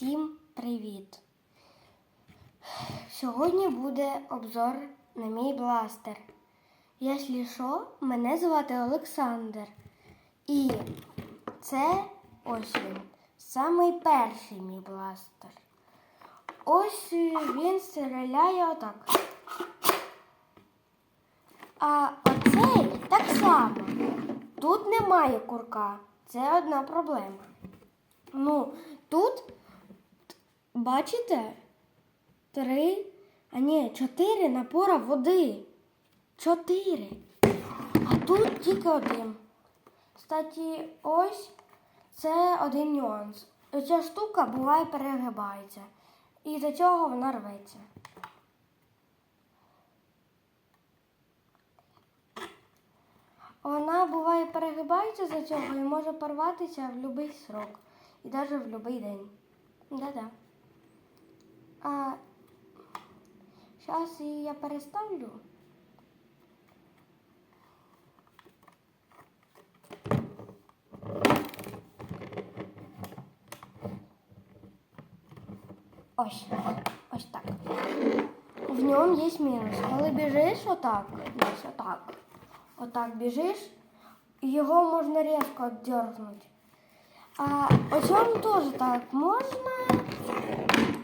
Всім привіт! Сьогодні буде обзор на мій бластер. Якщо що, мене звати Олександр. І це ось він, самий перший мій бластер. Ось він стріляє отак. А оцей так само. Тут немає курка. Це одна проблема. Ну, тут, бачите, три, а ні, чотири напора води. Чотири. А тут тільки один. Кстати, ось це один нюанс. Ця штука буває перегибається. І до цього вона рветься. Вона буває перегибається за цього і може порватися в будь-який срок. І навіть в будь-який день. Да-да. А зараз її я переставлю. Ось, ось так. В ньому є мінус. Коли біжиш отак, ось отак, отак біжиш, його можна різко віддергнути. А ось цьому теж так можна.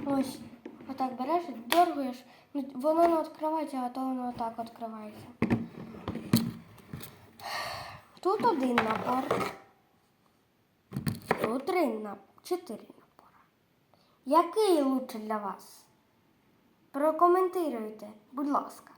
Ось, отак береш, дергаєш, ну, воно не відкривається, а то воно отак відкривається. Тут один напор. Тут три на чотири напора. Який лучше для вас? Прокоментуйте, будь ласка.